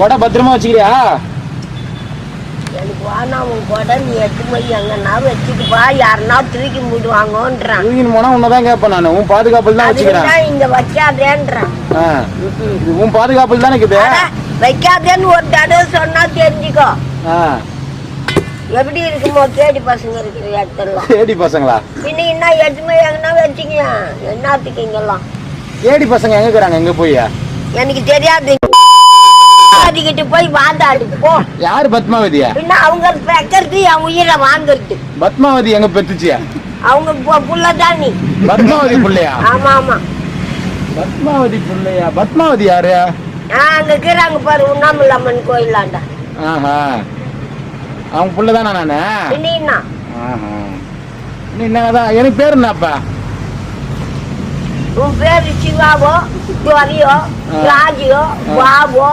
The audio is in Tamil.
கொடை பத்திரமா வச்சுக்கிறியா? எனக்கு வேணாம் உன் கூட நீ போய் எங்கன்னா வச்சுட்டு பா யாருன்னா தூக்கி மூடுவாங்கன்றான். தூக்கின்னு போனா உன்னதான் கேட்பேன் நான். உன் பாதுகாப்பில் தான் வச்சுக்கிறேன். இங்க வைக்காதேன்றான். இது உன் பாதுகாப்பில் தானே இருக்குது? வைக்காதேன்னு ஒரு தடவை சொன்னா தெரிஞ்சுக்கோ. எப்படி இருக்குமோ தேடி பசங்க இருக்கிற இடத்துல ஏடி பசங்களா? பின்ன என்ன எடுத்துமே எங்கன்னா வச்சுக்க என்னத்துக்கு இங்கெல்லாம்? ஏடி பசங்க எங்க இருக்கிறாங்க? எங்க போய்? எனக்கு தெரியாது. அதுகிட்ட போய் வாந்தாடு போ. யாரு பத்மாவதியா? பின்ன அவங்க வைக்கிறது என் உயிரை வாங்குறது பத்மாவதி எங்க பெத்துச்சியா? அவங்க பு- புள்ளதான் நீ. பத்மாவதி பிள்ளையா? ஆமா ஆமா. பத்மாவதி பிள்ளையா? பத்மாவதி யாரு? அங்க இருக்கிறாங்க பாரு உண்ணாமல அம்மன் கோயிலாண்டா. ஆஹா. அவங்க புள்ள தானே நானு என்ன ஆஹா. நீ என்னதான் எனக்கு பேர் என்னப்பா? உன் பேரு சிவாவோ ஆ. ராஜியோ பாபோ.